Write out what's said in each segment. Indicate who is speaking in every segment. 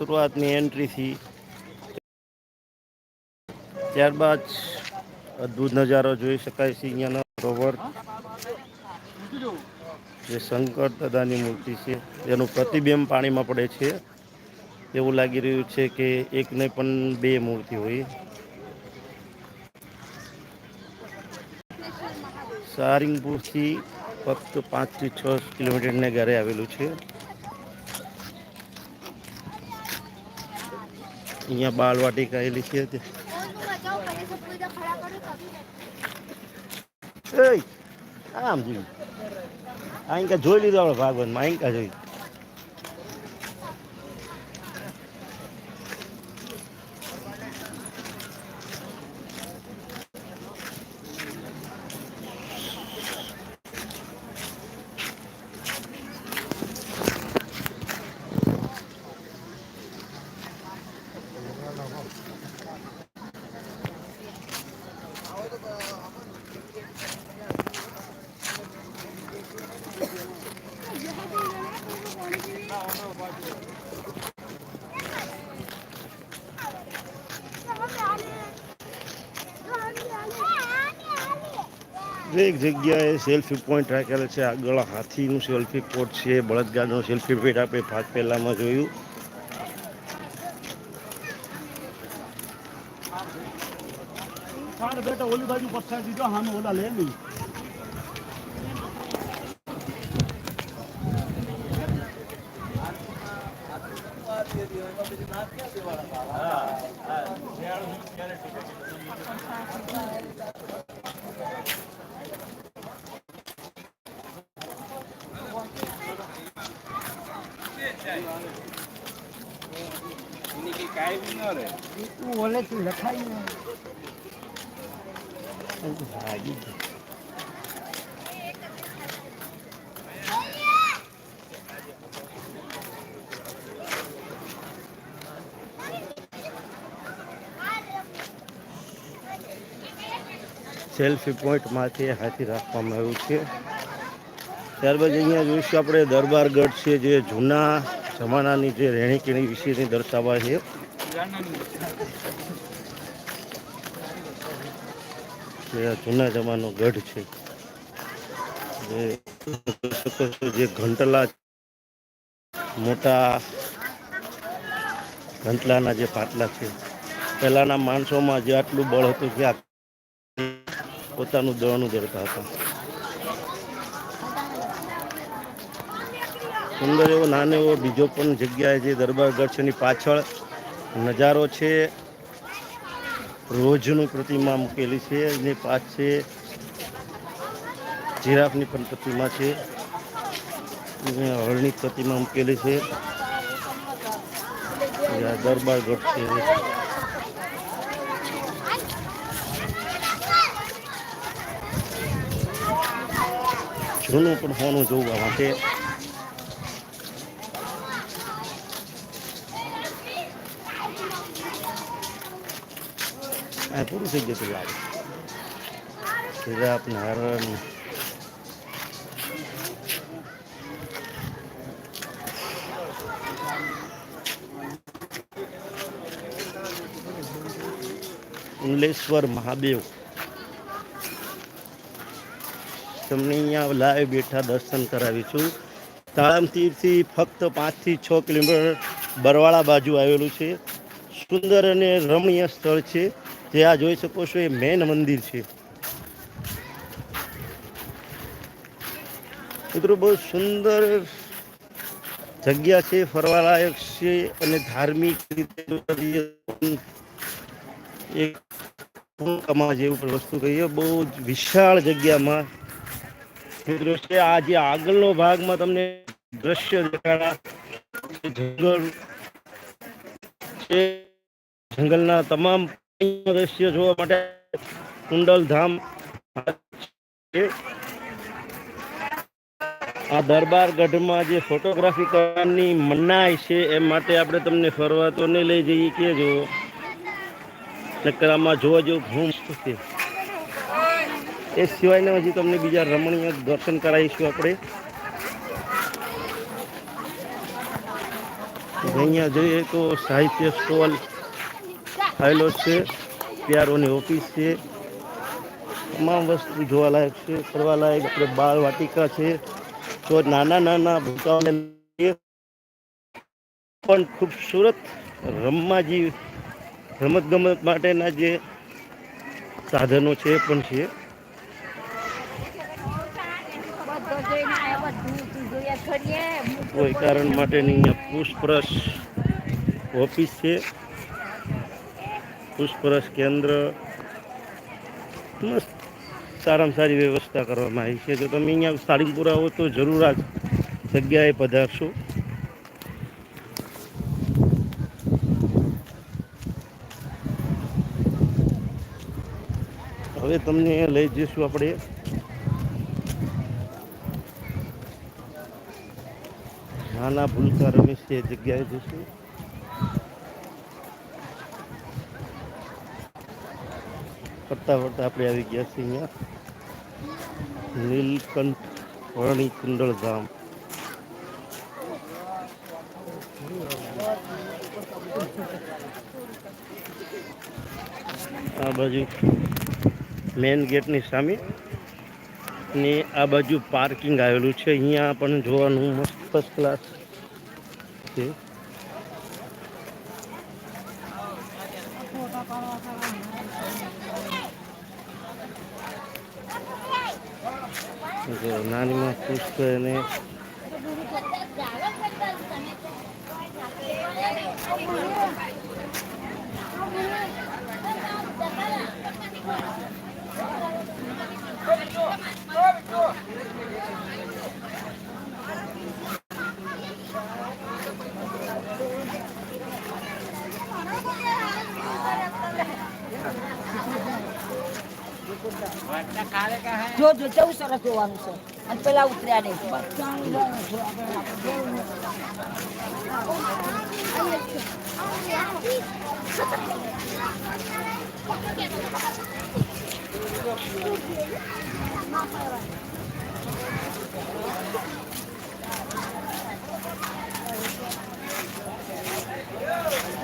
Speaker 1: શરૂઆતની એન્ટ્રીથી ત્યારબાદ અદ્ભુત નજારો જોઈ શકાય છે અહીંયાનો રોવર જે શંકર દાદાની મૂર્તિ છે એનું પ્રતિબિંબ પાણીમાં પડે છે. એવું લાગી રહ્યું છે કે એક નહીં પણ બે મૂર્તિ હોય. સારિંગપુરથી ફક્ત પાંચથી છ કિલોમીટરને ઘરે આવેલું છે. અહીંયા બાળવાટિકા એલી છે તે. આમ જોયું. આઈકા જોઈ લીધું આપણે ભાગવતમાં આઈકા જોઈ દરેક જગ્યાએ સેલ્ફી પોઈન્ટ રાખેલા છે આગળ હાથીનું સેલ્ફી પોઈન્ટ છે, બળદગાડનું સેલ્ફી પોઈન્ટ આપણે ભાગ પહેલામાં જોયું.
Speaker 2: બેટા ઓલી બાજુ પથ્થર દીધો, હામે ઓલા લે નહીં. તું ઓલે તું લખાઈ ને
Speaker 1: ભાગી ગઈ. સેલ્ફી પોઈન્ટમાંથી હાથી રાખવામાં આવ્યું છે. ત્યારબાદ અહીંયા જોઈશું આપણે દરબારગઢ છે, જે જૂના જમાનાની જે રહેણીકેણી વિશેની દર્શાવવા છે. જૂના જમાનો ગઢ છે. જે ઘંટલા મોટા ઘંટલાના જે પાટલા છે. પહેલાના માણસોમાં જે આટલું બળ હતું આ પોતાનું દળનું દળતા હતા. સુંદર એવો, નાનો એવો બીજો પણ જગ્યાએ જે દરબારગઢ છે એની પાછળ. નજારો છે, રોજનું પ્રતિમા મૂકેલી છે, એની પાછે જીરાફની પણ પ્રતિમા છે. હળની પ્રતિમા મૂકેલી છે. દરબારગઢ છે. જૂનું પણ હોનું જોવા માટે આ પૂરું થઈ જતું લાગે જીરાફ ને મહાદેવ. તમને અહીંયા લાઈવ બેઠા દર્શન કરાવીશું. તાળામતીરથી ફક્ત પાંચથી છ કિલોમીટર બરવાળા બાજુ આવેલું છે. સુંદર અને રમણીય સ્થળ છે. જે આ જોઈ શકો છો એ મેન મંદિર છે. મિત્રો, બહુ સુંદર જગ્યા છે, ફરવાલાયક છે અને ધાર્મિક રીતે એક કમા જેવું વસ્તુ કહીએ, બહુ જ વિશાળ જગ્યામાં છે આ આગળનો ભાગમાં તમને દ્રશ્ય જંગલના તમામ દ્રશ્ય જોવા માટે કુંડલ ધામ આ દરબાર ગઢમાં જે ફોટોગ્રાફી કરવાની મનાઈ છે એ માટે આપણે તમને ફરવા તો નહીં લઈ જઈએ કે જો. નકર જોવા જેવું ઘણું એ સિવાયના હજી તમને બીજા રમણીય દર્શન કરાવીશું આપણે. અહીંયા જોઈએ તો સાહિત્ય સ્ટોલ થયેલો છે, પ્યારોની ઓફિસ છે. તમામ વસ્તુ જોવાલાયક છે, ફરવાલાયક. આપણે બાળ વાટિકા છે. તો નાના નાના ભૂકાઓને પણ ખૂબસૂરત રમવાજી રમતગમત માટેના જે સાધનો છે પણ છે
Speaker 3: બધો જોઈને આવ્યા બધું તું જોયા કરીએ
Speaker 1: કોઈ કારણ માટેની અહીંયા પુષ્પરસ ઓફિસ છે. પુષ્પરસ કેન્દ્ર મસ્ત સારામાં સારી વ્યવસ્થા કરવામાં આવી છે. જો તમે અહીંયા સાળીમપુરા આવો તો જરૂર આ જગ્યાએ પધારશો. હવે તમને લઈ જઈશું આપણે નાના ભૂલકા રમીશ એ જગ્યાએ જઈશું ફરતા ફરતા આપણે આવી ગયા છીએ અહીંયા. નીલકંઠ વરણી કુંડળ ધામ. આ બાજુ મેઇન ગેટની સામે ને આ બાજુ પાર્કિંગ આવેલું છે. અહીંયા પણ જોવાનું મસ્ત ફર્સ્ટ ક્લાસ છે. નાની મસ્ત પુષ્પ તો એને
Speaker 3: જો જો સરસ જોવાનું છે. અને પેલા ઉતર્યા નહીં.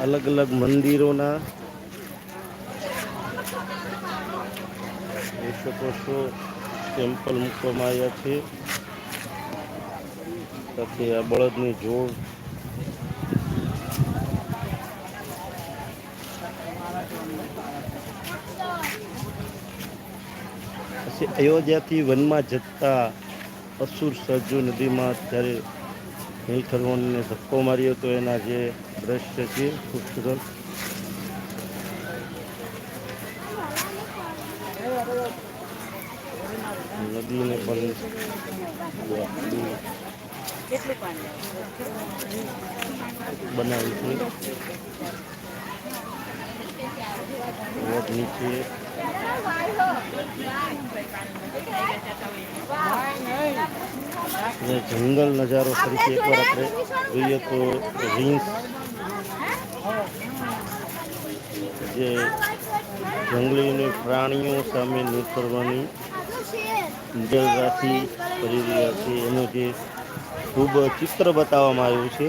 Speaker 1: અલગ અલગ મંદિરોના જોઈ શકો ટેમ્પલ મૂકવામાં આવ્યા છે. સાથે આ બળદની જોડ. પછી અયોધ્યાથી વનમાં જતા અસુર સરજુ નદીમાં જ્યારે નીલકંઠને ધક્કો માર્યો તો એના જે દ્રશ્ય છે, ખૂબસૂરત. નદીને પણ બનાવી છે. વોટ નીચે. જંગલ નજારો ફરીથી એકવાર આપણે જોઈએ તો રીંછ, જે જંગલી પ્રાણીઓ સામે નીકળવાની જલરાશી કરી રહ્યા છે એનું જે ખૂબ ચિત્ર બતાવવામાં આવ્યું છે.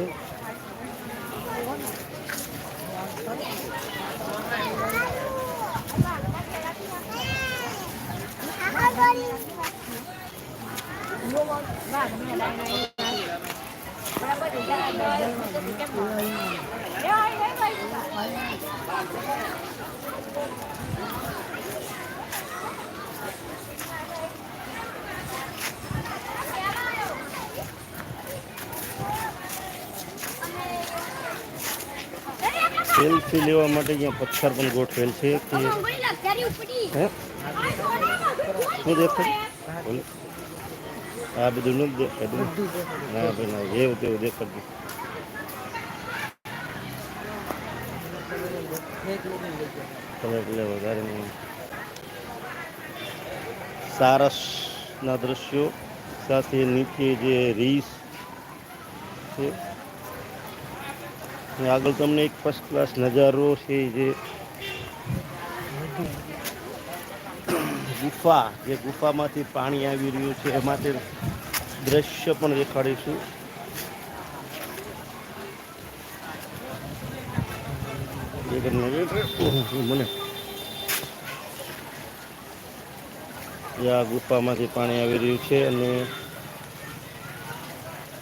Speaker 1: સેલ્ફી લેવા માટે અહીંયા પથ્થર પણ ગોઠવેલ છે કે હે? શું દેખાય? બોલો. આ બધું નથી દેખાતું ના ભાઈ ના જેવું તેવું દેખાતું કલર એટલે વધારે નહીં. સારસના દ્રશ્યો સાથે નીચે જે રીસ છે અને આગળ તમને એક ફર્સ્ટ ક્લાસ નજારો છે જે ગુફા, જે ગુફામાંથી પાણી આવી રહ્યું છે એ માટે દ્રશ્ય પણ દેખાડીશું. મને. જે આ ગુફામાંથી પાણી આવી રહ્યું છે અને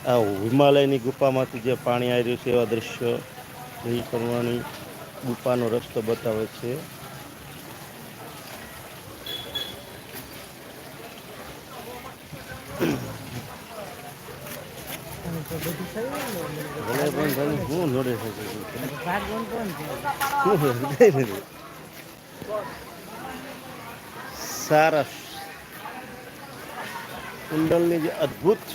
Speaker 1: આ હિમાલયની ગુફામાંથી જે પાણી આવી રહ્યું છે એવા દ્રશ્ય એ કરવાની ગુફાનો રસ્તો બતાવે છે. સારસ કુંડલની જે અદ્ભુત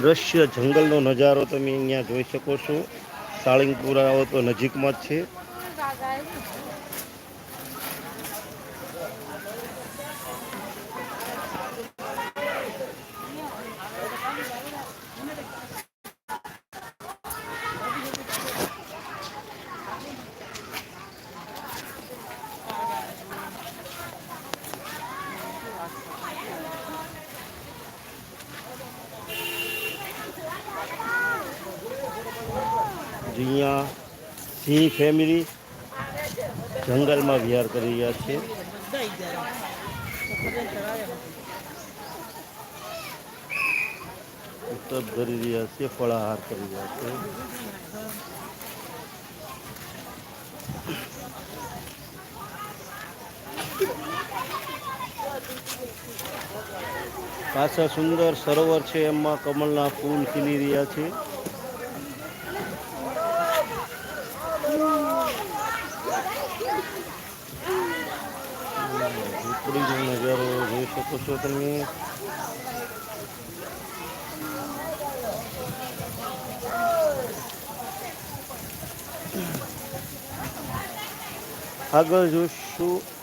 Speaker 1: દ્રશ્ય જંગલનો નજારો તમે અહીંયા જોઈ શકો છો. સાળીંગપુર તો નજીકમાં જ છે. અહીંયા સિંહ ફેમિલી જંગલમાં વિહાર કરી રહ્યા છે. ઉત્તર ધરી રહ્યા છે, ફળાહાર કરી રહ્યા છે. પાછા સુંદર સરોવર છે, એમાં કમળના ફૂલ ખીલી રહ્યા છે ઝૂંપડીનો નજારો જોઈ શકો છો તમે? આગળ જોઈશું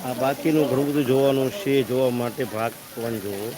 Speaker 1: આ બાકીનું ઘણું બધું જોવાનું છે જોવા માટે ભાગ પણ જોવો